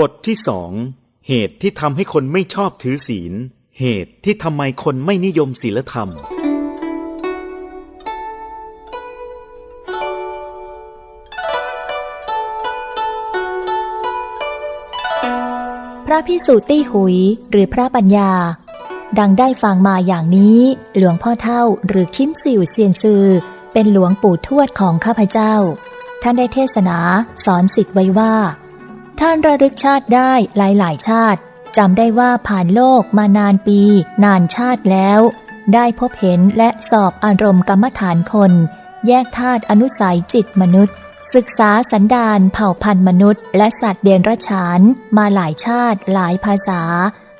บทที่สองเหตุที่ทำให้คนไม่ชอบถือศีล เหตุที่ทำไมคนไม่นิยมศีลธรรม พระพิสุตี้หุยหรือพระปัญญา ดังได้ฟังมาอย่างนี้ หลวงพ่อเท่าหรือคิมสิวเซียนซือ เป็นหลวงปู่ทวดของข้าพเจ้า ท่านได้เทศนาสอนสิทธิ์ไว้ว่า ท่านระลึกชาติได้หลายๆ ชาติจำได้ว่าผ่านโลกมานานปี นานชาติแล้ว ได้พบเห็นและสอบอารมณ์กรรมฐานคน แยกธาตุอนุสัยจิตมนุษย์ ศึกษาสันดานเผ่าพันธุ์มนุษย์ และสัตว์เดรัจฉาน มาหลายชาติ หลายภาษา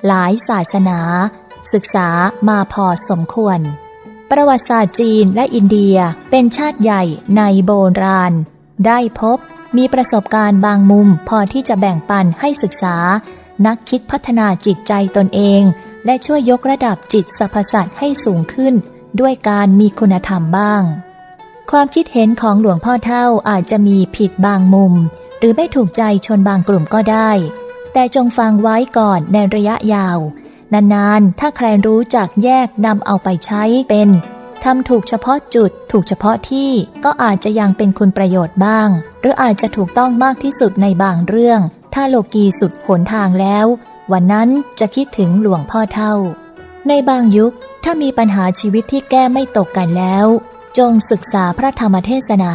หลายศาสนา ศึกษามาพอสมควร ประวัติศาสตร์จีนและอินเดียเป็นชาติใหญ่ในโบราณ ได้พบ มีประสบการณ์บางมุมพอที่จะแบ่งปันให้ศึกษา นักคิดพัฒนาจิตใจตนเอง และช่วยยกระดับจิตสรรพสัตว์ให้สูงขึ้น ด้วยการมีคุณธรรมบ้าง ความคิดเห็นของหลวงพ่อเท่าอาจจะมีผิดบางมุม หรือไม่ถูกใจชนบางกลุ่มก็ได้ แต่จงฟังไว้ก่อนในระยะยาว นานๆ ถ้าใครรู้จักแยกนำเอาไปใช้เป็น ทำถูกเฉพาะจุด ถูกเฉพาะที่ก็อาจจะยังเป็นคุณประโยชน์บ้าง หรืออาจจะถูกต้องมากที่สุดในบางเรื่อง ถ้าโลกีสุดหนทางแล้ว วันนั้นจะคิดถึงหลวงพ่อเท่า ในบางยุคถ้ามีปัญหาชีวิตที่แก้ไม่ตกกันแล้ว จงศึกษาพระธรรมเทศนา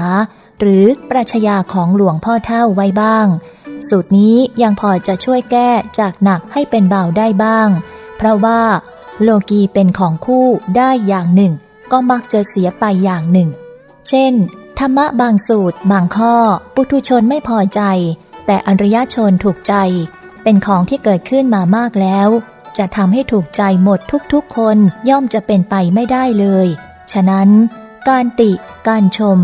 หรือปรัชญาของหลวงพ่อเท่าไว้บ้าง สูตรนี้ยังพอจะช่วยแก้จากหนักให้เป็นเบาได้บ้าง เพราะว่า โลกีเป็นของคู่ได้อย่างหนึ่ง ก็มักจะเสียไปอย่างหนึ่ง เช่น ธรรมะบางสูตร บางข้อ ปุถุชนไม่พอใจ แต่อริยชนถูกใจ เป็นของที่เกิดขึ้นมามากแล้ว จะทำให้ถูกใจหมดทุกๆ คนย่อมจะเป็นไปไม่ได้เลย ฉะนั้น การติการชม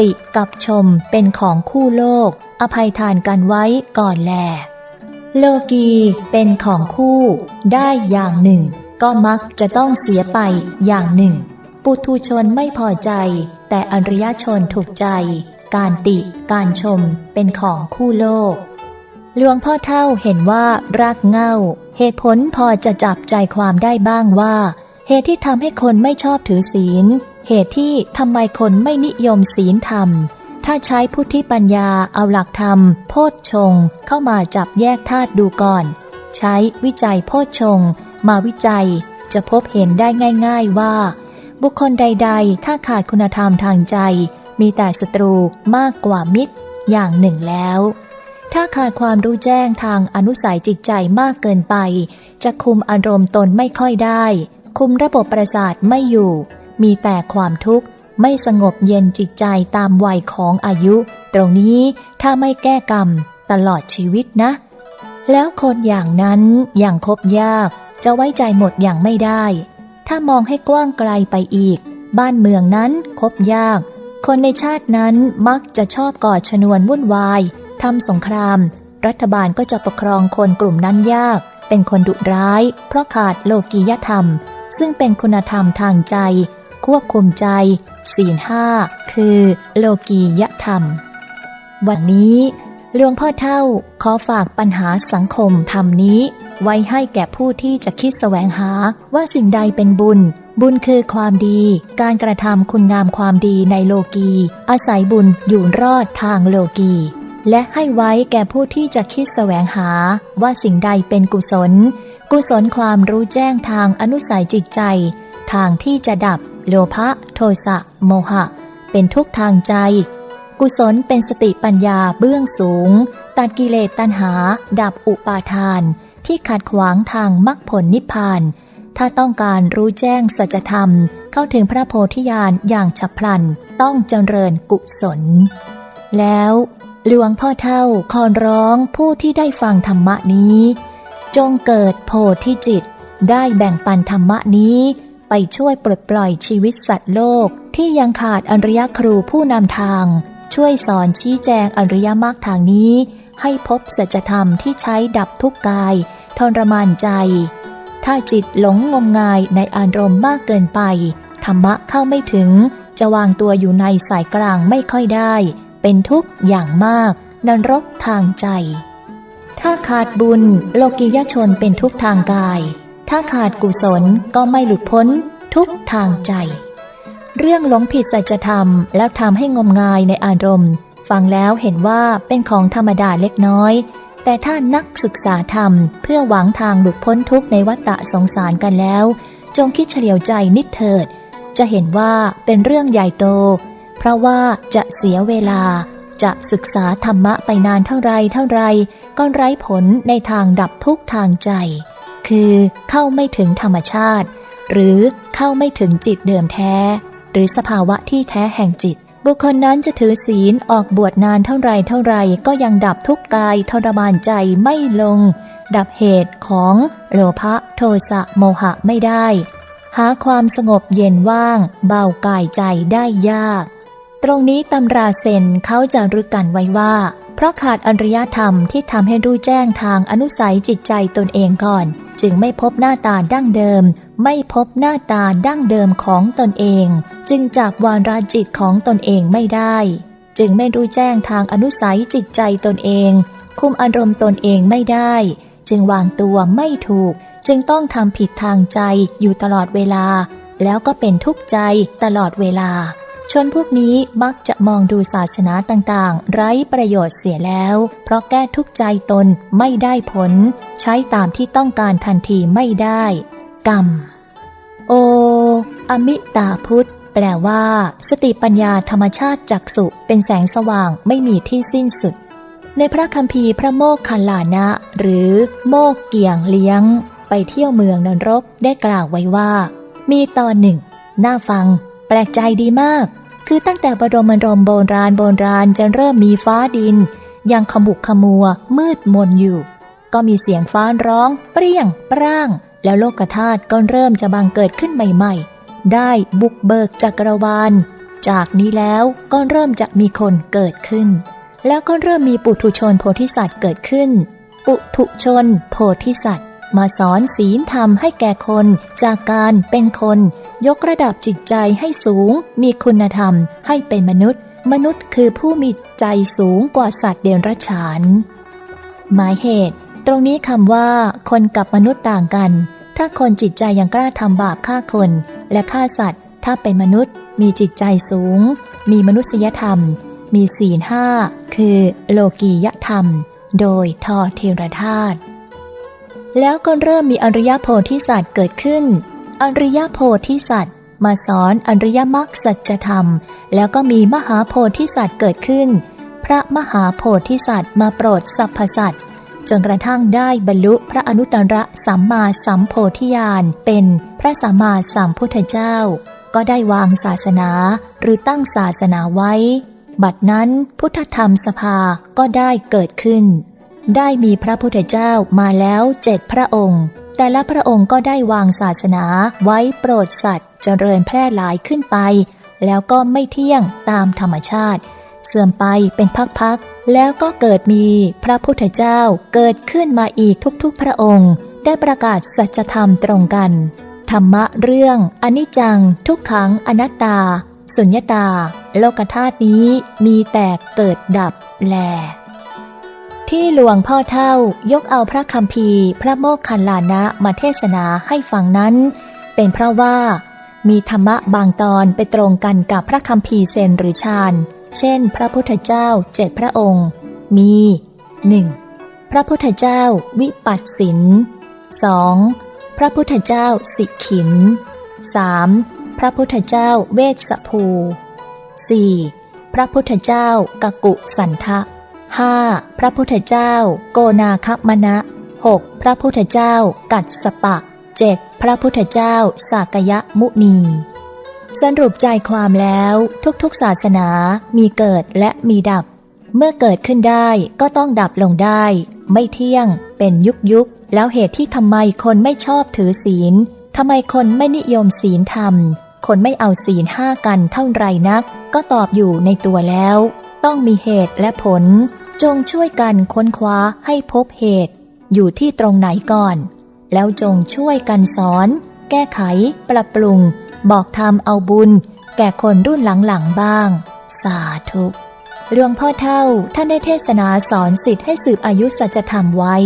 ติกับชมเป็นของคู่โลก อภัยทานกันไว้ก่อนแล โลกีเป็นของคู่ ได้อย่างหนึ่งก็มักจะต้องเสียไปอย่างหนึ่ง ปุถุชนไม่พอใจ แต่อริยชนถูกใจ การติการชมเป็นของคู่โลก หลวงพ่อเท่าเห็นว่ารักเง่า เหตุผลพอจะจับใจความได้บ้างว่า เหตุที่ทำให้คนไม่ชอบถือศีล เหตุที่ทำไมคนไม่นิยมศีลธรรม ถ้าใช้พุทธิปัญญาเอาหลักธรรม โพชฌงเข้ามาจับแยกธาตุดูก่อน ใช้วิจัยโพชฌงมาวิจัยจะพบเห็นได้ง่าย ๆว่า บุคคลใด ๆ ถ้าขาดคุณธรรมทางใจ มีแต่ศัตรูมากกว่ามิตร อย่างหนึ่งแล้ว ถ้าขาดความรู้แจ้งทางอนุสัยจิตใจมากเกินไป จะคุมอารมณ์ตนไม่ค่อยได้ คุมระบบประสาทไม่อยู่ มีแต่ความทุกข์ไม่สงบเย็นจิตใจตามวัยของอายุ ตรงนี้ถ้าไม่แก้กรรมตลอดชีวิตนะ แล้วคนอย่างนั้นอย่างคบยากจะไว้ใจหมดอย่างไม่ได้ ถ้ามองให้กว้างไกลไปอีก บ้านเมืองนั้นคบยาก คนในชาตินั้นมักจะชอบก่อชนวนวุ่นวายทำสงคราม รัฐบาลก็จะปกครองคนกลุ่มนั้นยาก เป็นคนดุร้าย เพราะขาดโลกียธรรม ซึ่งเป็นคุณธรรมทางใจ ควบคุมใจศีลห้าคือ โลกียธรรม วันนี้ หลวงพ่อเท่าขอฝากปัญหาสังคมธรรมนี้ ไว้ให้แก่ผู้ที่จะคิดแสวงหาว่าสิ่งใดเป็นบุญ บุญคือความดี การกระทำคุณงามความดีในโลกี อาศัยบุญอยู่รอดทางโลกี และให้ไว้แก่ผู้ที่จะคิดแสวงหาว่าสิ่งใดเป็นกุศล กุศลความรู้แจ้งทางอนุสัยจิตใจ ทางที่จะดับ โลภะโทสะโมหะ เป็นทุกทางใจ กุศลเป็นสติปัญญาเบื้องสูง ตัดกิเลสตัณหา ดับอุปาทาน ที่ขัดขวางทางมรรคผลนิพพาน ถ้าต้องการรู้แจ้งสัจธรรม เข้าถึงพระโพธิญาณอย่างฉับพลัน ต้องเจริญกุศล แล้วหลวงพ่อเท่าขอร้องผู้ที่ได้ฟังธรรมนี้ จงเกิดโพธิจิต ได้แบ่งปันธรรมนี้ไปช่วยปลดปล่อยชีวิตสัตว์โลกที่ยังขาดอริยครูผู้นำทาง ช่วยสอนชี้แจงอริยมรรคทางนี้ ให้พบสัจธรรมที่ใช้ดับทุกกายทรมานใจ ถ้าจิตหลงงมงายในอารมณ์มากเกินไป ธรรมะเข้าไม่ถึง จะวางตัวอยู่ในสายกลางไม่ค่อยได้ เป็นทุกข์อย่างมากนรกทางใจ ถ้าขาดบุญโลกียชนเป็นทุกข์ทางกาย ถ้าขาดกุศลก็ไม่หลุดพ้นทุกข์ทางใจ เรื่องหลงผิดสัจธรรม แล้วทำให้งมงายในอารมณ์ ฟังแล้วเห็นว่าเป็นของธรรมดาเล็กน้อย แต่ถ้านักศึกษาธรรม เพื่อหวังทางหลุดพ้นทุกข์ในวัฏฏะสงสารกันแล้ว จงคิดเฉลียวใจนิดเถิด จะเห็นว่าเป็นเรื่องใหญ่โต เพราะว่าจะเสียเวลา จะศึกษาธรรมะไปนานเท่าไรเท่าไรก็ไร้ผลในทางดับทุกข์ทางใจ คือเข้าไม่ถึงธรรมชาติ หรือเข้าไม่ถึงจิตเดิมแท้ หรือสภาวะที่แท้แห่งจิต บุคคลนั้นจะถือศีลออกบวชนานเท่าไรเท่าไรก็ยังดับทุกกายทรมานใจไม่ลง ดับเหตุของโลภะโทสะโมหะไม่ได้ หาความสงบเย็นว่าง เบากายใจได้ยาก ตรงนี้ตำราเซนเขาจะรึกกันไว้ว่า เพราะขาดอริยธรรมที่ทำให้รู้แจ้งทางอนุสัยจิตใจตนเองก่อน จึงไม่พบหน้าตาดั้งเดิม ไม่พบหน้าตาดั้งเดิมของตนเอง จึงจากวาราจิตของตนเองไม่ได้ จึงไม่รู้แจ้งทางอนุสัยจิตใจตนเอง คุมอารมณ์ตนเองไม่ได้ จึงวางตัวไม่ถูก จึงต้องทำผิดทางใจอยู่ตลอดเวลา แล้วก็เป็นทุกข์ใจตลอดเวลา ชนพวกนี้มักจะมองดูศาสนาต่างๆ ไร้ประโยชน์เสียแล้ว เพราะแก้ทุกข์ใจตนไม่ได้ผล ใช้ตามที่ต้องการทันทีไม่ได้ กรรม โอ อมิตาพุทธ แปลว่า สติปัญญาธรรมชาติจักสุเป็นแสงสว่างไม่มีที่สิ้นสุด ในพระคัมภีร์พระโมกขันลานะ หรือโมกเกี่ยงเลี้ยง ไปเที่ยวเมืองนรกได้กล่าวไว้ว่า มีตอนหนึ่ง น่าฟัง แปลกใจดีมาก คือตั้งแต่บรมรมโบราณโบราณจะเริ่มมีฟ้าดิน ยังขมุกขมัวมืดมนอยู่ก็มีเสียงฟ้าร้อง เปรี้ยงปร่าง แล้วโลกธาตุก็เริ่มจะบังเกิดขึ้นใหม่ๆ ได้บุกเบิกจักรวาล จากนี้แล้วก็เริ่มจะมีคนเกิดขึ้น แล้วก็เริ่มมีปุถุชนโพธิสัตว์เกิดขึ้น ปุถุชนโพธิสัตว์ มาสอนศีลธรรมให้แก่คนจากการเป็นคน ยกระดับจิตใจให้สูง มีคุณธรรมให้เป็นมนุษย์ มนุษย์คือผู้มีใจสูงกว่าสัตว์เดรัจฉาน หมายเหตุ ตรงนี้คำว่า คนกับมนุษย์ต่างกัน ถ้าคนจิตใจยังกล้าทำบาปฆ่าคน และฆ่าสัตว์ ถ้าเป็นมนุษย์ มีจิตใจสูง มีมนุษยธรรม มีศีลห้า คือโลกียธรรม โดยทอเทรธาตุแล้วก็เริ่มมีอริยโพธิสัตว์เกิดขึ้น อริยโพธิสัตว์ มาสอนอริยมรรคสัจธรรม แล้วก็มีมหาโพธิสัตว์เกิดขึ้น พระมหาโพธิสัตว์มาโปรดสรรพสัตว์ จนกระทั่งได้บรรลุพระอนุตตรสัมมาสัมโพธิญาณเป็นพระสัมมาสัมพุทธเจ้า ก็ได้วางศาสนาหรือตั้งศาสนาไว้ บัดนั้นพุทธธรรมสภาก็ได้เกิดขึ้น ได้มีพระพุทธเจ้ามาแล้วเจ็ดพระองค์ แต่ละพระองค์ก็ได้วางศาสนาไว้โปรดสัตว์เจริญแพร่หลายขึ้นไป แล้วก็ไม่เที่ยงตามธรรมชาติ เสื่อมไปเป็นพักๆ แล้วก็เกิดมีพระพุทธเจ้าเกิดขึ้นมาอีกทุกๆ พระองค์ ได้ประกาศสัจธรรมตรงกัน ธรรมะเรื่องอนิจจัง ทุกขังอนัตตา สุญญตา โลกธาตุนี้มีแต่เกิดดับแล ที่หลวงพ่อเท่ายกเอาพระคำพีพระโมกขันลานะมาเทศนาให้ฟังนั้น เป็นเพราะว่ามีธรรมะบางตอนไปตรงกันกับพระคำพีเซนหรือฌาน เช่น พระพุทธเจ้าเจ็ดพระองค์ มี 1. พระพุทธเจ้าวิปัสสิน 2. พระพุทธเจ้าสิกขิน 3. พระพุทธเจ้าเวชสภู 4. พระพุทธเจ้ากกุสันทะ 5. พระพุทธเจ้าโกนาคมณะ 6. พระพุทธเจ้ากัดสปะ 7. พระพุทธเจ้าสากยะมุนี สรุปใจความแล้วทุกๆศาสนามีเกิดและมีดับ เมื่อเกิดขึ้นได้ก็ต้องดับลงได้ ไม่เที่ยง เป็นยุคยุคแล้วเหตุที่ทำไมคนไม่ชอบถือศีลทำไมคนไม่นิยมศีลธรรม คนไม่เอาศีลห้ากันเท่าไรนัก ก็ตอบอยู่ในตัวแล้ว ต้องมีเหตุและผล จงช่วยกันค้นคว้าให้พบเหตุ อยู่ที่ตรงไหนก่อน แล้วจงช่วยกันสอน แก้ไข ปรับปรุง บอกทำเอาบุญ แก่คนรุ่นหลังๆบ้าง สาธุหลวงพ่อเท่าท่านได้เทศนาสอนสิทธิ์ให้สืบอายุสัจธรรมไว้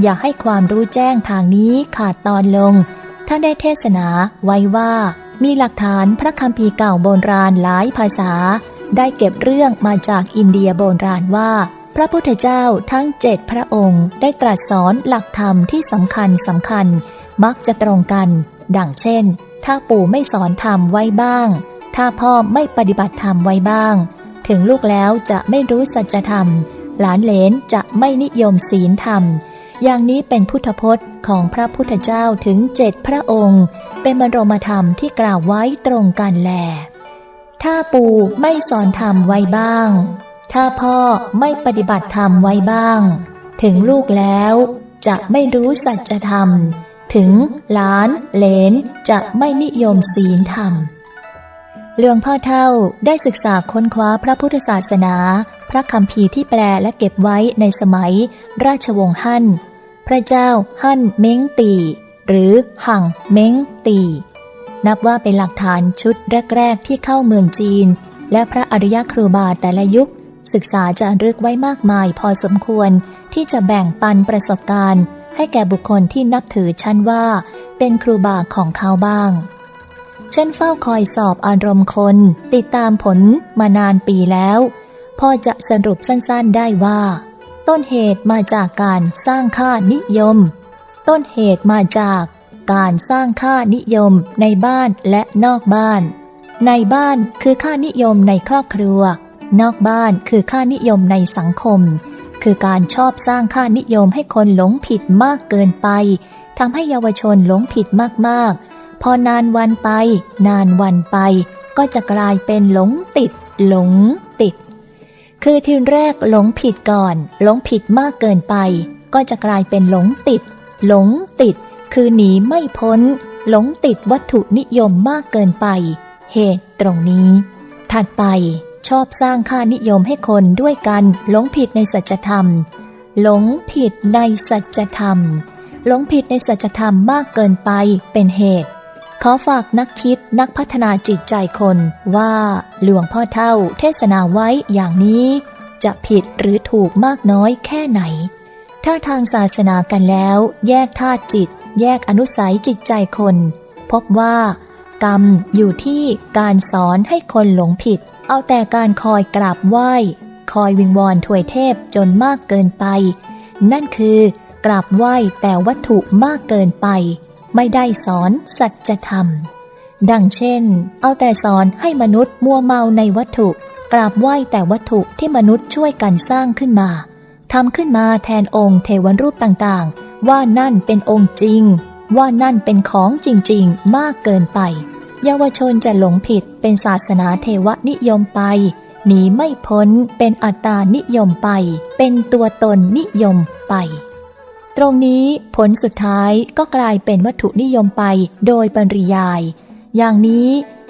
อย่าให้ความรู้แจ้งทางนี้ขาดตอนลง ท่านได้เทศนาไว้ว่า มีหลักฐานพระคัมภีร์เก่าโบราณหลายภาษา ได้เก็บเรื่องมาจากอินเดียโบราณว่า พระพุทธเจ้าทั้งเจ็ดพระองค์ ได้ตรัสสอนหลักธรรมที่สำคัญสำคัญ มักจะตรงกัน ดังเช่น ถ้าปู่ไม่สอนธรรมไว้บ้าง ถ้าพ่อไม่ปฏิบัติธรรมไว้บ้าง ถึงลูกแล้วจะไม่รู้สัจธรรม หลานเหลนจะไม่นิยมศีลธรรม อย่างนี้เป็นพุทธพจน์ของพระพุทธเจ้าถึงเจ็ดพระองค์ เป็นบรมธรรมที่กล่าวไว้ตรงกันแล ถ้าปู่ไม่สอนธรรมไว้บ้าง ถ้าพ่อไม่ปฏิบัติธรรมไว้บ้าง ถึงลูกแล้วจะไม่รู้สัจธรรม ถึงหลานเหลนจะไม่นิยมศีลธรรม หลวงพ่อเท่าได้ศึกษาค้นคว้าพระพุทธศาสนา พระคำพีที่แปลและเก็บไว้ในสมัย ราชวงศ์ฮั่น พระเจ้าฮั่นเม้งตี หรือหั่งเม้งตี นับว่าเป็นหลักฐานชุดแรก ๆ ที่เข้าเมืองจีน และพระอริยครูบาแต่ละยุค ศึกษาจารึกไว้มากมายพอสมควรที่จะแบ่งปันประสบการณ์ ให้แก่บุคคลที่นับถือชั้นว่า เป็นครูบาของเขาบ้างเช่นเฝ้าคอยสอบอารมณ์คน ติดตามผลมานานปีแล้ว พอจะสรุปสั้นๆได้ว่า ต้นเหตุมาจากการสร้างค่านิยม ต้นเหตุมาจากการสร้างค่านิยมในบ้านและนอกบ้าน ในบ้านคือค่านิยมในครอบครัว นอกบ้านคือค่านิยมในสังคม คือการชอบสร้างค่านิยมให้คนหลงผิดมากเกินไปทำให้เยาวชนหลงผิดมากๆ พอนานวันไป นานวันไป ก็จะกลายเป็นหลงติด หลงติด คือทีแรกหลงผิดก่อน หลงผิดมากเกินไป ก็จะกลายเป็นหลงติด หลงติด คือหนีไม่พ้น หลงติดวัตถุนิยมมากเกินไป เหตุตรงนี้ ถัดไป ชอบสร้างค่านิยมให้คนด้วยกันหลงผิดในสัจธรรม หลงผิดในสัจธรรม หลงผิดในสัจธรรมมากเกินไปเป็นเหตุ ขอฝากนักคิดนักพัฒนาจิตใจคนว่าหลวงพ่อเท่าเทศนาไว้อย่างนี้ จะผิดหรือถูกมากน้อยแค่ไหน ถ้าทางศาสนากันแล้ว แยกธาตุจิต แยกอนุสัยจิตใจคน พบว่ากรรมอยู่ที่การสอนให้คนหลงผิด เอาแต่การคอยกราบไหว้ คอยวิงวอนถวยเทพจนมากเกินไป นั่นคือกราบไหว้แต่วัตถุมากเกินไป ไม่ได้สอนสัจธรรม ดังเช่น เอาแต่สอนให้มนุษย์มัวเมาในวัตถุ กราบไหว้แต่วัตถุที่มนุษย์ช่วยกันสร้างขึ้นมาทำขึ้นมาแทนองค์เทวรูปต่างๆ ว่านั่นเป็นองค์จริง ว่านั่นเป็นของจริงๆ มากเกินไป เยาวชนจะหลงผิดเป็นศาสนาเทวนิยมไป หนีไม่พ้นเป็นอัตตานิยมไป เป็นตัวตนนิยมไป ตรงนี้ผลสุดท้ายก็กลายเป็นวัตถุนิยมไปโดยปริยาย อย่างนี้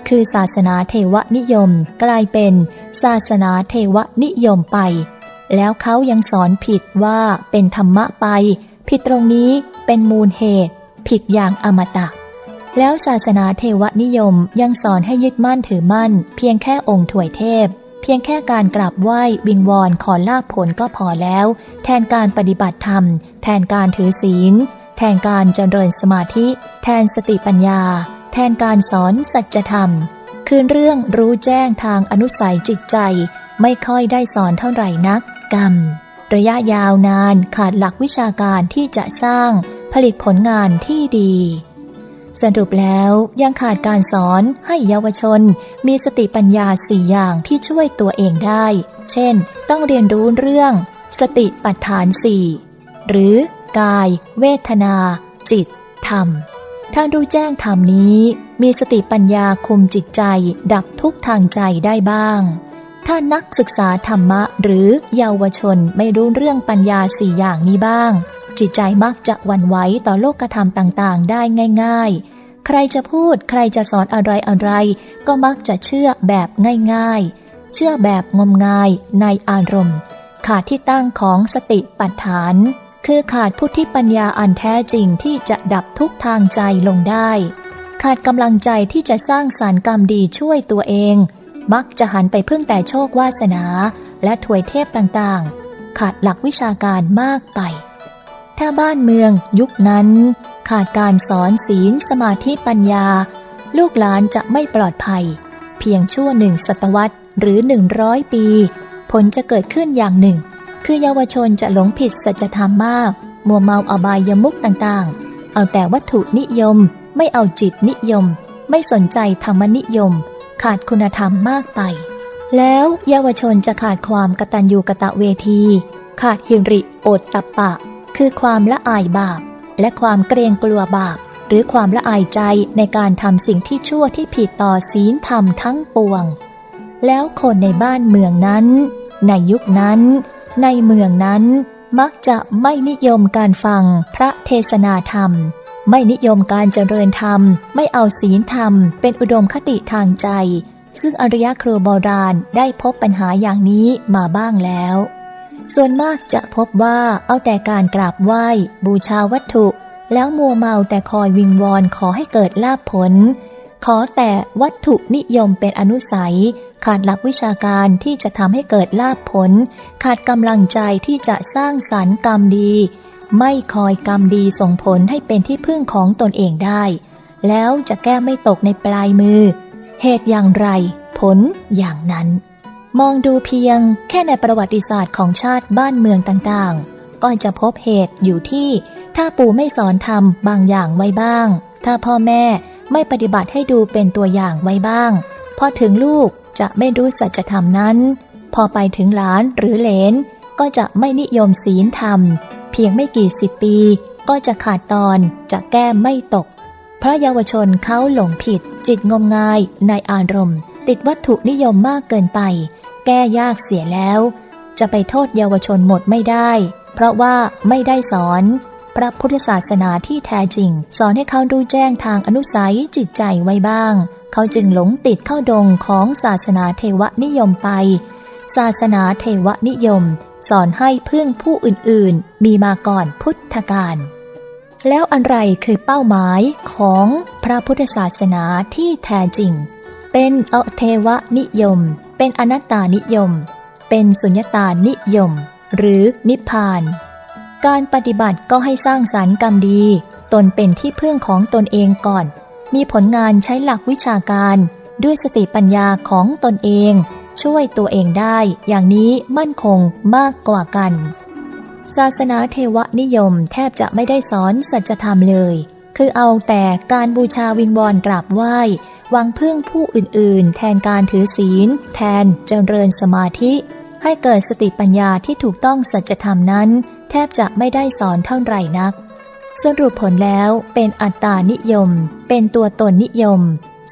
คือศาสนาเทวนิยม กลายเป็นศาสนาเทวนิยมไป แล้วเขายังสอนผิดว่าเป็นธรรมะไป ผิดตรงนี้เป็นมูลเหตุ ผิดอย่างอมตะ แล้วศาสนาเทวนิยมยังสอนให้ยึดมั่นถือมั่น เพียงแค่องค์ถวยเทพ เพียงแค่การกราบไหว้วิงวอนขอลาภผลก็พอแล้ว แทนการปฏิบัติธรรม แทนการถือศีล แทนการเจริญสมาธิ แทนสติปัญญา แทนการสอนสัจธรรม คืนเรื่องรู้แจ้งทางอนุสัยจิตใจ ไม่ค่อยได้สอนเท่าไหร่นัก กรรม ระยะยาวนานขาดหลักวิชาการที่จะสร้าง ผลิตผลงานที่ดี สรุปแล้วยังขาดการสอนให้เยาวชน มีสติปัญญาสี่อย่างที่ช่วยตัวเองได้ เช่น ต้องเรียนรู้เรื่อง สติปัฏฐานสี่หรือกาย เวทนา จิต ธรรมถ้ารู้แจ้งธรรมนี้ มีสติปัญญาคุมจิตใจ ดับทุกทางใจได้บ้าง ถ้านักศึกษาธรรมะหรือเยาวชนไม่รู้เรื่องปัญญาสี่อย่างนี้บ้าง จิตใจมักจะวันไหวต่อโลกธรรมต่างๆ ได้ง่าย ๆ ใครจะพูดใครจะสอนอะไรอะไร ก็มักจะเชื่อแบบง่ายๆ เชื่อแบบงมงายในอารมณ์ ขาดที่ตั้งของสติปัฏฐาน คือขาดพุทธิปัญญาอันแท้จริงที่จะดับทุกทางใจลงได้ ขาดกำลังใจที่จะสร้างสารรค์กรรมดีช่วยตัวเอง มักจะหันไปพึ่งแต่โชควาสนา และถวยเทพต่างๆ ขาดหลักวิชาการมากไป ถ้าบ้านเมืองยุคนั้น ขาดการสอนศีลสมาธิปัญญา ลูกหลานจะไม่ปลอดภัย เพียงชั่วหนึ่งศตวรรษหรือหนึ่งร้อยปี ผลจะเกิดขึ้นอย่างหนึ่ง คือเยาวชนจะหลงผิดสัจธรรมมาก มัวเมาอบายมุกต่างๆ เอาแต่วัตถุนิยม ไม่เอาจิตนิยม ไม่สนใจธรรมนิยม ขาดคุณธรรมมากไป แล้วเยาวชนจะขาดความกตัญญูกะตะเวที ขาดหิริโอตตัปปะ คือความละอายบาป และความเกรงกลัวบาป หรือความละอายใจในการทำสิ่งที่ชั่วที่ผิดต่อศีลธรรมทั้งปวง แล้วคนในบ้านเมืองนั้น ในยุคนั้น ในเมืองนั้นมักจะไม่นิยมการฟังพระเทศนาธรรม ไม่นิยมการเจริญธรรม ไม่เอาศีลธรรม เป็นอุดมคติทางใจ ซึ่งอริยครูโบราณได้พบปัญหาอย่างนี้มาบ้างแล้ว ส่วนมากจะพบว่าเอาแต่การกราบไหว้ บูชาวัตถุ แล้วมัวเมาแต่คอยวิงวอนขอให้เกิดลาภผล ขอแต่วัตถุนิยมเป็นอนุสัย ขาดหลักวิชาการที่จะทำให้เกิดลาภผล ขาดกำลังใจที่จะสร้างสรรค์กรรมดี ไม่คอยกรรมดีส่งผลให้เป็นที่พึ่งของตนเองได้ แล้วจะแก้ไม่ตกในปลายมือ เหตุอย่างไร ผลอย่างนั้น มองดูเพียงแค่ในประวัติศาสตร์ของชาติบ้านเมืองต่างๆ ก็จะพบเหตุอยู่ที่ ถ้าปู่ไม่สอนทำบางอย่างไว้บ้าง ถ้าพ่อแม่ไม่ปฏิบัติให้ดูเป็นตัวอย่างไว้บ้าง พอถึงลูกจะไม่รู้สัจธรรมนั้น พอไปถึงหลานหรือเหลน ก็จะไม่นิยมศีลธรรม เพียงไม่กี่สิบปี ก็จะขาดตอนจะแก้ไม่ตก เพราะเยาวชนเขาหลงผิด จิตงมงายในอารมณ์ ติดวัตถุนิยมมากเกินไป แก้ยากเสียแล้ว จะไปโทษเยาวชนหมดไม่ได้ เพราะว่าไม่ได้สอน พระพุทธศาสนาที่แท้จริง สอนให้เขาดูแจ้งทางอนุสัยจิตใจไว้บ้าง เขาจึงหลงติดเข้าดงของศาสนาเทวนิยมไป ศาสนาเทวนิยม สอนให้เพึ่งผู้อื่นๆ มีมาก่อนพุทธกาลแล้วอะไรคือเป้าหมายของพระพุทธศาสนาที่แท้จริง เป็นอเทวนิยม เป็นอนัตตานิยม เป็นสุญญตานิยม หรือนิพพาน การปฏิบัติก็ให้สร้างสารรค์กรรมดี ตนเป็นที่พึ่งของตนเองก่อน มีผลงานใช้หลักวิชาการด้วยสติปัญญาของตนเอง ช่วยตัวเองได้ อย่างนี้มั่นคงมากกว่ากัน ศาสนาเทวนิยมแทบจะไม่ได้สอนสัจธรรมเลย คือเอาแต่การบูชาวิงวอนกราบไหว้ หวังพึ่งผู้อื่นๆ แทนการถือศีล แทนเจริญสมาธิ ให้เกิดสติปัญญาที่ถูกต้องสัจธรรมนั้น แทบจะไม่ได้สอนเท่าไหร่นัก สรุปผลแล้วเป็นอัตตานิยม เป็นตัวตนนิยม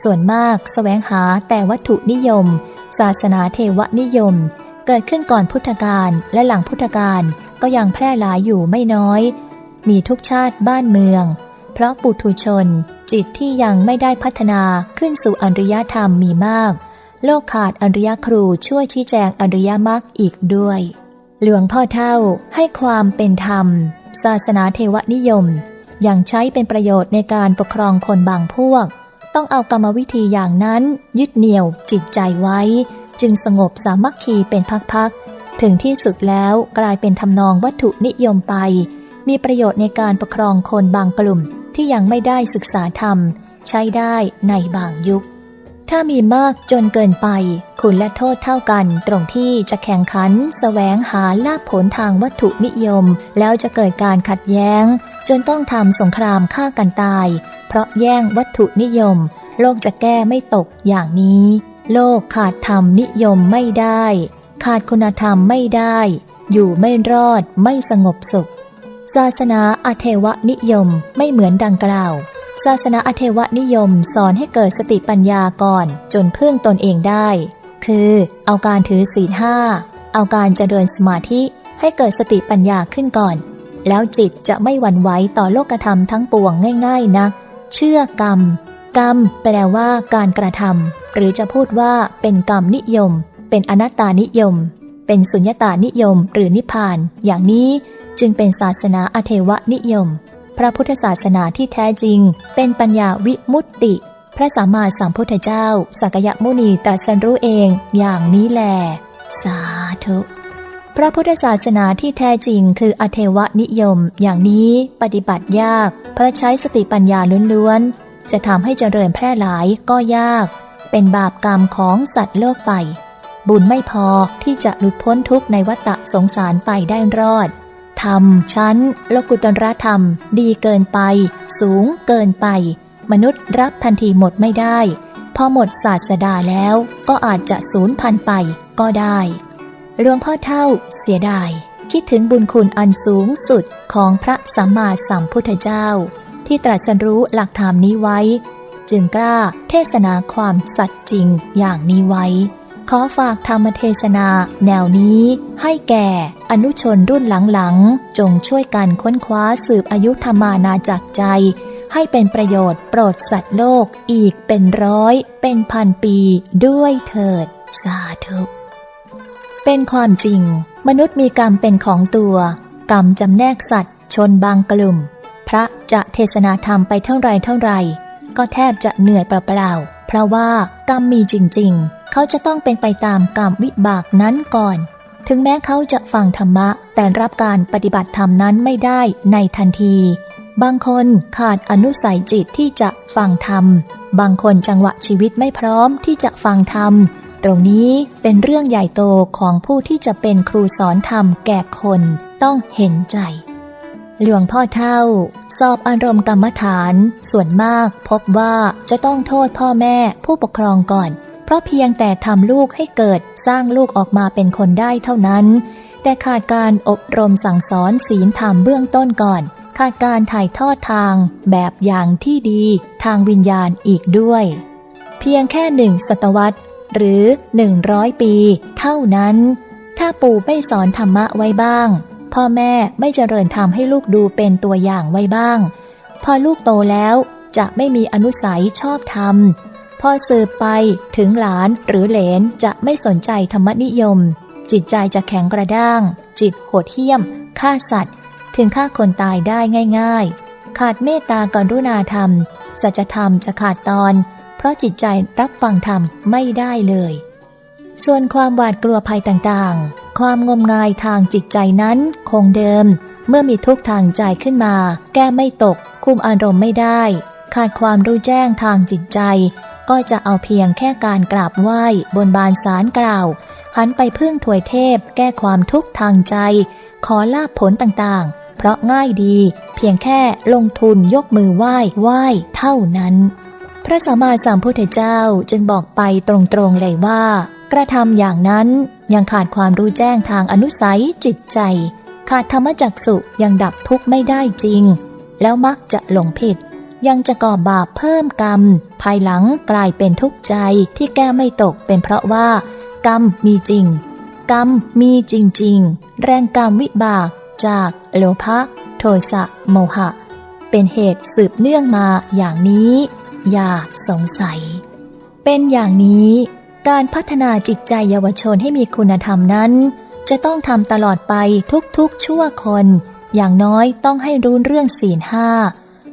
ส่วนมากสแสวงหาแต่วัตถุนิยม ศาสนาเทวนิยม เกิดขึ้นก่อนพุทธกาลและหลังพุทธกาลก็ยังแพร่หลายอยู่ไม่น้อย มีทุกชาติบ้านเมือง เพราะปุถุชน จิตที่ยังไม่ได้พัฒนาขึ้นสู่อริยธรรมมีมาก โลกขาดอริยครูช่วยชี้แจงอริยมรรคอีกด้วย หลวงพ่อเท่าให้ความเป็นธรรม ศาสนาเทวนิยมอย่างใช้เป็นประโยชน์ในการปกครองคนบางพวก ต้องเอากรรมวิธีอย่างนั้น ยึดเหนี่ยวจิตใจไว้ จึงสงบสามัคคีเป็นพักๆถึงที่สุดแล้วกลายเป็นทำนองวัตถุนิยมไปมีประโยชน์ในการปกครองคนบางกลุ่ม ที่ยังไม่ได้ศึกษาธรรม ใช้ได้ในบางยุค ถ้ามีมากจนเกินไป คุณและโทษเท่ากันตรงที่จะแข่งขันสแสวงหาลาภผลทางวัตถุนิยม แล้วจะเกิดการขัดแย้ง จนต้องทำสงครามฆ่ากันตาย เพราะแย่งวัตถุนิยม โลกจะแก้ไม่ตกอย่างนี้ โลกขาดธรรมนิยมไม่ได้ ขาดคุณธรรมไม่ได้ อยู่ไม่รอดไม่สงบสุข ศาสนาอเทวนิยมไม่เหมือนดังกล่าว ศาสนาอเทวนิยมสอนให้เกิดสติปัญญาก่อนจนพึ่งตนเองได้ คือเอาการถือศีลห้า เอาการเจริญสมาธิให้เกิดสติปัญญาขึ้นก่อน แล้วจิตจะไม่หวั่นไหวต่อโลกธรรมทั้งปวงง่ายๆนะเชื่อกรรม กรรมแปลว่าการกระทำหรือจะพูดว่าเป็นกรรมนิยม เป็นอนัตตานิยม เป็นสุญญตานิยม หรือนิพพาน อย่างนี้ จึงเป็นศาสนาอเทวนิยม พระพุทธศาสนาที่แท้จริง เป็นปัญญาวิมุตติ พระสัมมาสัมพุทธเจ้า สักยมุนีตรัสรู้เองอย่างนี้แล สาธุพระพุทธศาสนาที่แท้จริงคืออเทวนิยม อย่างนี้ปฏิบัติยาก เพราะใช้สติปัญญาล้วนๆ จะทำให้เจริญแพร่หลายก็ยาก เป็นบาปกรรมของสัตว์โลกไป บุญไม่พอที่จะหลุดพ้นทุกข์ในวัฏสงสารไปได้รอด ธรรม ชั้น โลกุตรธรรม ดีเกินไป สูงเกินไป มนุษย์รับทันทีหมดไม่ได้ พอหมดศาสดาแล้วก็อาจจะสูญพันไปก็ได้หลวงพ่อเท่าเสียดาย คิดถึงบุญคุณอันสูงสุดของพระสัมมาสัมพุทธเจ้า ที่ตรัสรู้หลักธรรมนี้ไว้ จึงกล้าเทศนาความสัตย์จริงอย่างนี้ไว้ ขอฝากธรรมเทศนาแนวนี้ให้แก่อนุชนรุ่นหลังๆ จงช่วยกันค้นคว้าสืบอายุธรรมานาจากใจ ให้เป็นประโยชน์โปรดสัตว์โลกอีกเป็นร้อยเป็นพันปีด้วยเถิด สาธุเป็นความจริง มนุษย์มีกรรมเป็นของตัว กรรมจำแนกสัตว์ ชนบางกลุ่ม พระจะเทศนาธรรมไปเท่าไรเท่าไร ก็แทบจะเหนื่อยเปล่าๆเพราะว่ากรรมมีจริง ๆ เขาจะต้องเป็นไปตามกรรมวิบากนั้นก่อน ถึงแม้เขาจะฟังธรรมะ แต่รับการปฏิบัติธรรมนั้นไม่ได้ในทันที บางคนขาดอนุสัยจิตที่จะฟังธรรม บางคนจังหวะชีวิตไม่พร้อมที่จะฟังธรรม ตรงนี้เป็นเรื่องใหญ่โตของผู้ที่จะเป็นครูสอนธรรมแก่คนต้องเห็นใจ หลวงพ่อเท่า สอบอารมณ์กรรมฐาน ส่วนมากพบว่าจะต้องโทษพ่อแม่ผู้ปกครองก่อน ราะเพียงแต่ทำลูกให้เกิดสร้างลูกออกมาเป็นคนได้เท่านั้น แต่ขาดการอบรมสั่งสอนศีลธรรมเบื้องต้นก่อน ขาดการถ่ายทอดทางแบบอย่างที่ดีทางวิญญาณอีกด้วย เพียงแค่หนึ่งศตวรรษ หรือหนึ่งร้อยปี เท่านั้น ถ้าปู่ไม่สอนธรรมะไว้บ้าง พ่อแม่ไม่เจริญธรรมให้ลูกดูเป็นตัวอย่างไว้บ้าง พอลูกโตแล้วจะไม่มีอนุสัยชอบธรรม พอสืบไปถึงหลานหรือเหลนจะไม่สนใจธรรมนิยม จิตใจจะแข็งกระด้าง จิตโหดเหี้ยมฆ่าสัตว์ ถึงฆ่าคนตายได้ง่าย ๆ ขาดเมตตากรุณาธรรม สัจธรรมจะขาดตอน เพราะจิตใจรับฟังธรรมไม่ได้เลย ส่วนความหวาดกลัวภัยต่างๆ ความงมงายทางจิตใจนั้นคงเดิม เมื่อมีทุกข์ทางใจขึ้นมา แก้ไม่ตก คุมอารมณ์ไม่ได้ ขาดความรู้แจ้งทางจิตใจ ก็จะเอาเพียงแค่การกราบไหว้บนบานสารกล่าวหันไปพึ่งถวยเทพ แก้ความทุกข์ทางใจ ขอลาบผลต่างๆ เพราะง่ายดี เพียงแค่ลงทุนยกมือไหว้ไหว้เท่านั้น พระสัมมาสัมพุทธเจ้าจึงบอกไปตรงๆเลยว่า กระทำอย่างนั้นยังขาดความรู้แจ้งทางอนุสัยจิตใจ ขาดธรรมจักสุยังดับทุกข์ไม่ได้จริง แล้วมักจะหลงผิด ยังจะก่อบาปเพิ่มกรรม ภายหลังกลายเป็นทุกข์ใจที่แก้ไม่ตกเป็นเพราะว่า กรรมมีจริง กรรมมีจริง ๆ แรงกรรมวิบากจากโลภะโทสะโมหะ เป็นเหตุสืบเนื่องมาอย่างนี้ อย่าสงสัย เป็นอย่างนี้ การพัฒนาจิตใจเยาวชนให้มีคุณธรรมนั้น จะต้องทำตลอดไปทุกๆชั่วคน อย่างน้อยต้องให้รู้เรื่องศีลห้า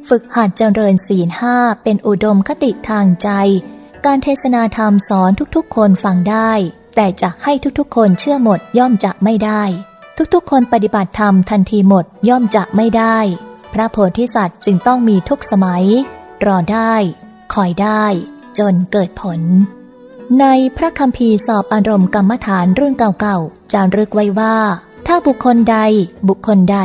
ฝึกหัดเจริญศีลห้าเป็นอุดมคติทางใจ การเทศนาธรรมสอนทุกๆ คนฟังได้ แต่จะให้ทุกๆ คนเชื่อหมดย่อมจะไม่ได้ ทุกๆ คนปฏิบัติธรรมทันทีหมดย่อมจะไม่ได้ พระโพธิสัตว์จึงต้องมีทุกสมัย รอได้ คอยได้ จนเกิดผล ในพระคัมภีร์สอบอารมณ์กรรมฐานรุ่นเก่าๆจารึกไว้ว่า ถ้าบุคคลใดบุคคลใด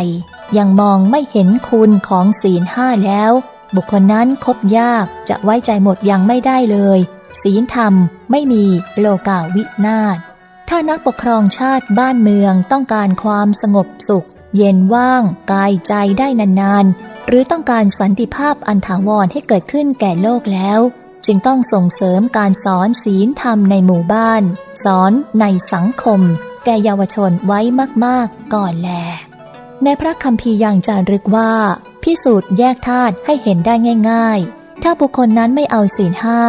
ยังมองไม่เห็นคุณของศีลห้าแล้ว บุคคลนั้นคบยากจะไว้ใจหมดยังไม่ได้เลย ศีลธรรมไม่มีโลกาวินาศถ้านักปกครองชาติบ้านเมืองต้องการความสงบสุข เย็นว่าง กายใจได้นานๆ หรือต้องการสันติภาพอันถาวรให้เกิดขึ้นแก่โลกแล้ว จึงต้องส่งเสริมการสอนศีลธรรมในหมู่บ้าน สอนในสังคม แก่เยาวชนไว้มากๆ ก่อนแล ในพระคัมภีร์ยังจารึกว่า พิสูจน์แยกธาตุให้เห็นได้ง่าย ๆ ถ้าบุคคลนั้นไม่เอาศีลห้า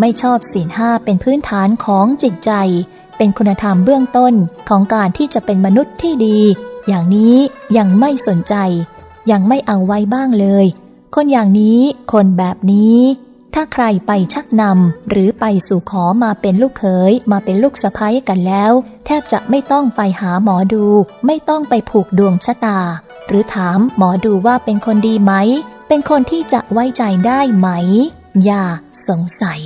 ไม่ชอบศีลห้าเป็นพื้นฐานของจิตใจ เป็นคุณธรรมเบื้องต้นของการที่จะเป็นมนุษย์ที่ดี อย่างนี้ยังไม่สนใจ ยังไม่เอาไว้บ้างเลย คนอย่างนี้คนแบบนี้ ถ้าใครไปชักนำหรือไปสู่ขอมาเป็นลูกเขยมาเป็นลูกสะพ้ยกันแล้ว แทบจะไม่ต้องไปหาหมอดู ไม่ต้องไปผูกดวงชะตา หรือถามหมอดูว่าเป็นคนดีไหม เป็นคนที่จะไว้ใจได้ไหม อย่าสงสัย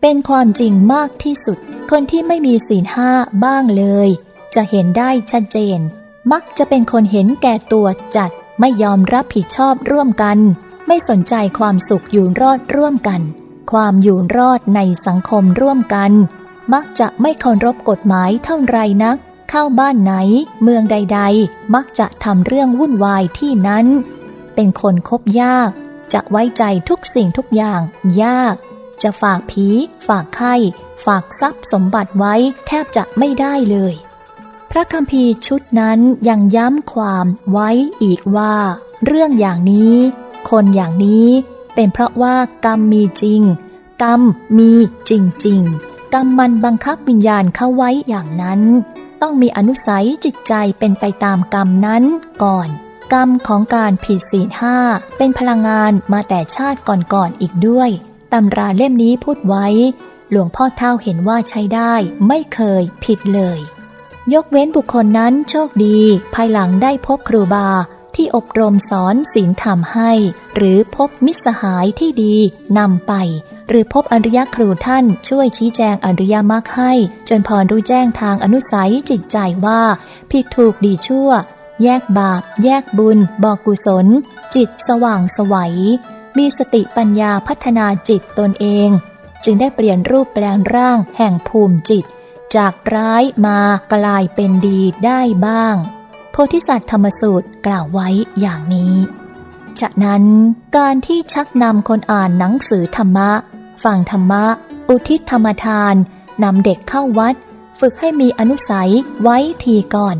เป็นความจริงมากที่สุด คนที่ไม่มีศีลห้าบ้างเลย จะเห็นได้ชัดเจน มักจะเป็นคนเห็นแก่ตัวจัดไม่ยอมรับผิดชอบร่วมกัน ไม่สนใจความสุขอยู่รอดร่วมกัน ความอยู่รอดในสังคมร่วมกัน มักจะไม่เคารพกฎหมายเท่าไรนัก เข้าบ้านไหน เมืองใด ๆ มักจะทำเรื่องวุ่นวายที่นั้น เป็นคนคบยาก จะไว้ใจทุกสิ่งทุกอย่าง ยาก จะฝากผี ฝากไข้ ฝากทรัพย์สมบัติไว้แทบจะไม่ได้เลย พระคัมภีร์ชุดนั้นยังย้ำความไว้อีกว่า เรื่องอย่างนี้ คนอย่างนี้ เป็นเพราะว่ากรรมมีจริง กรรมมีจริง ๆ กรรมมันบังคับวิญญาณเข้าไว้อย่างนั้น ต้องมีอนุสัยจิตใจเป็นไปตามกรรมนั้นก่อน กรรมของการผิดศีลห้าเป็นพลังงานมาแต่ชาติก่อนๆอีกด้วยตำราเล่มนี้พูดไว้ หลวงพ่อเท่าเห็นว่าใช้ได้ ไม่เคยผิดเลย ยกเว้นบุคคลนั้นโชคดี ภายหลังได้พบครูบา ที่อบรมสอนศีลธรรมให้ หรือพบมิตรสหายที่ดีนำไป หรือพบอริยครูท่านช่วยชี้แจงอริยมรรคให้ จนพอรู้แจ้งทางอนุสัยจิตใจว่าผิดถูกดีชั่ว แยกบาป แยกบุญ บอกกุศล จิตสว่างสวัย มีสติปัญญาพัฒนาจิตตนเอง จึงได้เปลี่ยนรูปแปลงร่างแห่งภูมิจิต จากร้ายมากลายเป็นดีได้บ้าง ธิสัตว์ธรรมสูตรกล่าวไว้อย่างนี้ ฉะนั้นการที่ชักนำคนอ่านหนังสือธรรมะ ฟังธรรมะ อุทิศธรรมทานนำเด็กเข้าวัด ฝึกให้มีอนุสัยไว้ทีก่อน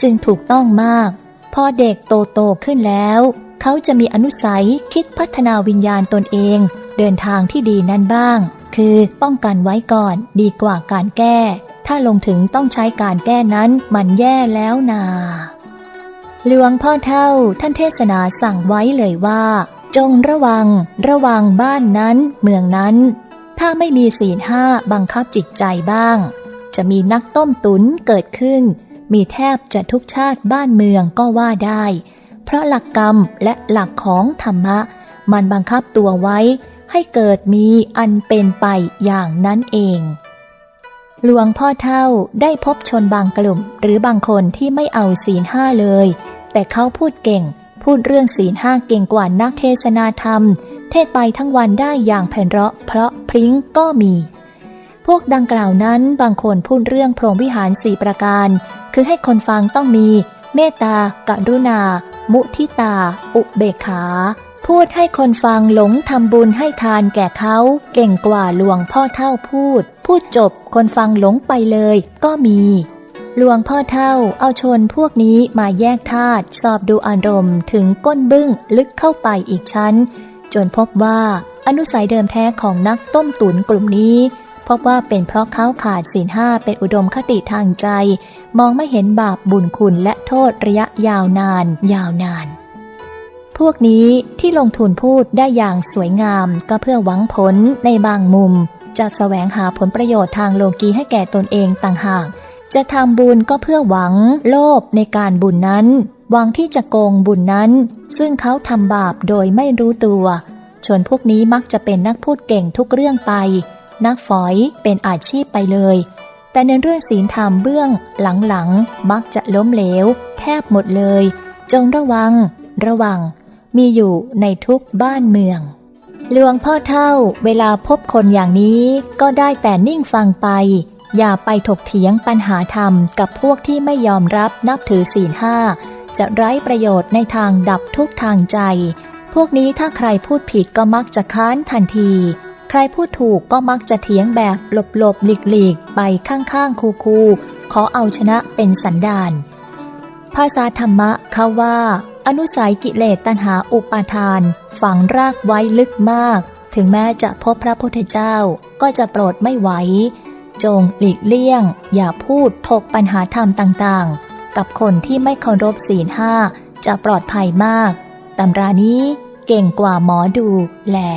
จึงถูกต้องมาก พอเด็กโตโตขึ้นแล้ว เขาจะมีอนุสัยคิดพัฒนาวิญญาณตนเอง เดินทางที่ดีนั้นบ้าง คือป้องกันไว้ก่อนดีกว่าการแก้ถ้าลงถึงต้องใช้การแก้นั้นมันแย่แล้วนา หลวงพ่อเท่าท่านเทศนาสั่งไว้เลยว่า จงระวัง ระวังบ้านนั้น เมืองนั้น ถ้าไม่มีศีลห้าบังคับจิตใจบ้าง จะมีนักต้มตุนเกิดขึ้น มีแทบจะทุกชาติบ้านเมืองก็ว่าได้ เพราะหลักกรรมและหลักของธรรมะ มันบังคับตัวไว้ ให้เกิดมีอันเป็นไปอย่างนั้นเอง หลวงพ่อเท่าได้พบชนบางกลุ่ม หรือบางคนที่ไม่เอาศีลห้าเลย แต่เขาพูดเก่ง พูดเรื่องศีลห้าเก่งกว่านักเทศนาธรรม เทศไปทั้งวันได้อย่างไพเราะ เพราะพริ้งก็มี พวกดังกล่าวนั้นบางคนพูดเรื่องพรหมวิหารสี่ประการ คือให้คนฟังต้องมี เมตตากรุณา มุทิตา อุเบกขา พูดให้คนฟังหลงทำบุญให้ทานแก่เขา เก่งกว่าหลวงพ่อเท่าพูด พูดจบคนฟังหลงไปเลย ก็มีหลวงพ่อเท่าเอาชนพวกนี้มาแยกธาตุสอบดูอารมณ์ถึงก้นบึ้งลึกเข้าไปอีกชั้น จนพบว่าอนุสัยเดิมแท้ของนักต้มตุ๋นกลุ่มนี้ พบว่าเป็นเพราะเขาขาดศีลห้าเป็นอุดมคติทางใจ มองไม่เห็นบาปบุญคุณและโทษระยะยาวนาน ยาวนาน พวกนี้ที่ลงทุนพูดได้อย่างสวยงามก็เพื่อหวังผลในบางมุม จะแสวงหาผลประโยชน์ทางโลกีให้แก่ตนเองต่างหาก จะทำบุญก็เพื่อหวังโลภในการบุญนั้น หวังที่จะโกงบุญนั้น ซึ่งเขาทำบาปโดยไม่รู้ตัว ชนพวกนี้มักจะเป็นนักพูดเก่งทุกเรื่องไป นักฝอยเป็นอาชีพไปเลย แต่ในเรื่องศีลธรรมเบื้องหลังๆมักจะล้มเหลว แทบหมดเลย จงระวัง ระวัง มีอยู่ในทุกบ้านเมือง หลวงพ่อเท่าเวลาพบคนอย่างนี้ก็ได้แต่นิ่งฟังไป อย่าไปถกเถียงปัญหาธรรมกับพวกที่ไม่ยอมรับนับถือศีลห้า จะไร้ประโยชน์ในทางดับทุกทางใจ พวกนี้ถ้าใครพูดผิดก็มักจะค้านทันที ใครพูดถูกก็มักจะเถียงแบบหลบหลบๆหลีกหลีกๆ ไปข้างๆคูคูๆขอเอาชนะเป็นสันดานภาษาธรรมะเขาว่า อนุสัยกิเลสตัณหาอุปาทาน ฝังรากไว้ลึกมาก ถึงแม้จะพบพระพุทธเจ้าก็จะโปรดไม่ไหว จงหลีกเลี่ยง อย่าพูดถกปัญหาธรรมต่างๆ กับคนที่ไม่เคารพศีลห้าจะปลอดภัยมากตำรานี้เก่งกว่าหมอดูแหละ